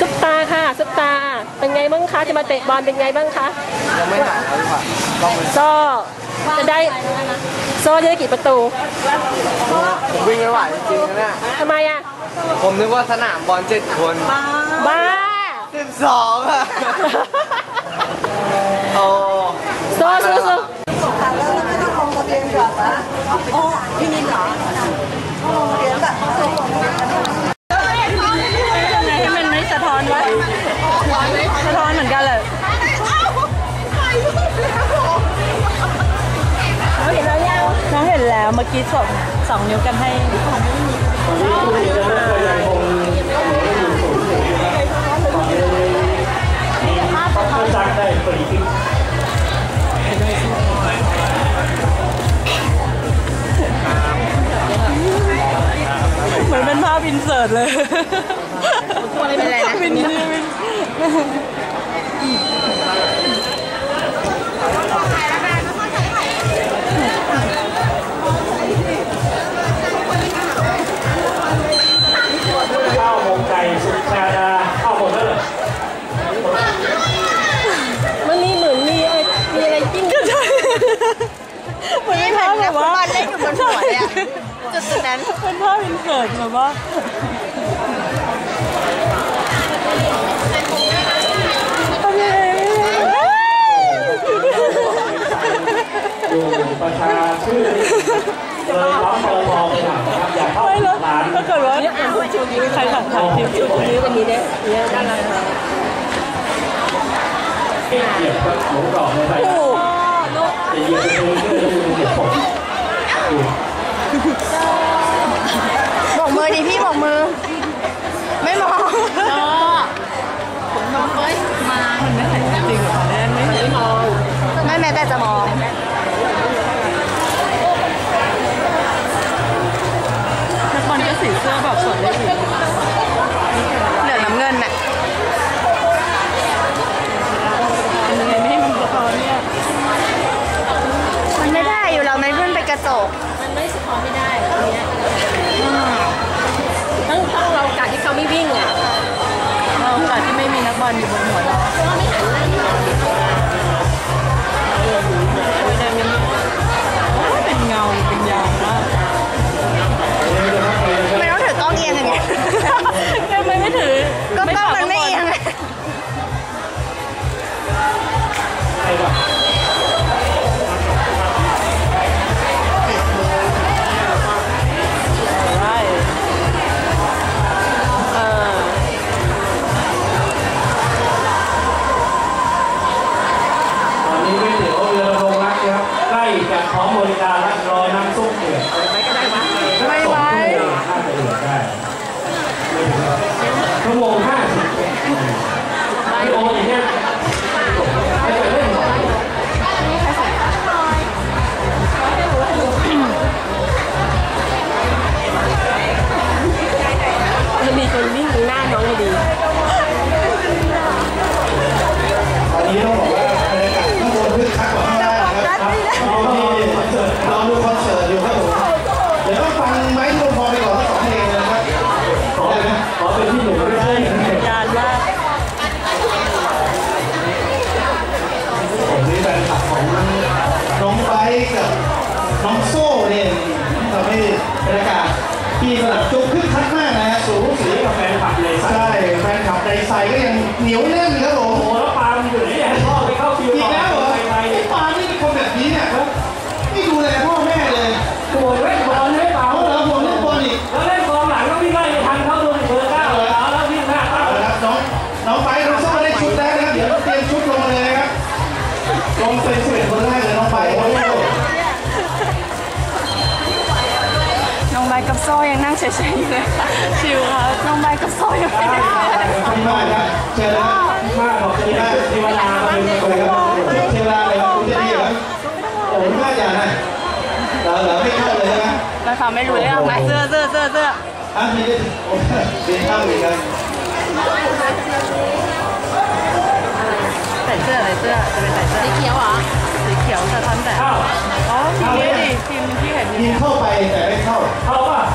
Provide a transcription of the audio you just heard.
ซุปตาค่ะซุปตา เป็นไงบ้างคะจะมาเตะบอลเป็นไงบ้างคะยังไม่หายครับพี่ผัดต้องไปโซ่จะได้โซ่จะได้กี่ประตูผมวิ่งไม่ไหวจริงๆนะเนี่ยทำไมอะผมนึกว่าสนามบอลเจ็ดคน บ้าสิบสองอะ แล้วเมื่อกี้ส่งสองนิ้วกันให้เหมือนเป็นภาพอินเสิร์ตเลยเป็นอะไรนะเป็น เป็นภาพอินเสิร์ตแบบว่าดูประชาชื่อเลยร้องเบอร์พอไปหน่อยนะครับอยากเข้าไม่แล้วร้านถ้าเกิดว่าใครถ่ายถ่ายคลิปอยู่นิ้วกันมีเนี่ยเนี่ยด้านหลังเก็บเหยียบหมูกรอบในใส่จะเหยียบไปเลยก็จะดูเหยียบผมบอก มือดิพี่บอกมือ ไม่มองจริงเหรอแน่ไม่ไม่มอง ไม่แม้แต่จะมอง พี่โอ๊ น้องโซ่เนี่ยทำให้บรรยากาศที่สนามจุกคึกคักมากนะฮะสูงสีกับแฟนคลับเลยใช่แฟนคลับในไซก็ยังเหนียวแน่นครับผมโอ้โหแล้วปาล์ม น้องใบกับโซ่ยังนั่งเฉยๆอยู่เลยชิลครับน้องใบกับโซ่ยังไม่ได้ขอบคุณมากครับเชิญเลยครับมากบอกจะได้เทวดามาเป็นคนเลยครับเชิญลาเลยครับคุณเจดีครับโอ้โหน่าจะนะเหรอเหรอไม่เข้าเลยใช่ไหมเราฟังไม่รู้เรื่องไหมเสื้อเสื้อเสื้อเสื้ออะมีได้โอ้โหมีเข้าอีกครับใส่เสื้ออะไรเสื้อจะเป็นใส่เสื้อสีเขียวเหรอสีเขียวสะท้อนแสงเข้าอ๋อทีนี้ดิทีมที่เห็นอยู่ยิงเนี่ยเข้าไปแต่ไม่เข้าเข้าป่ะยิงเข้าไปแต่ไม่ เข้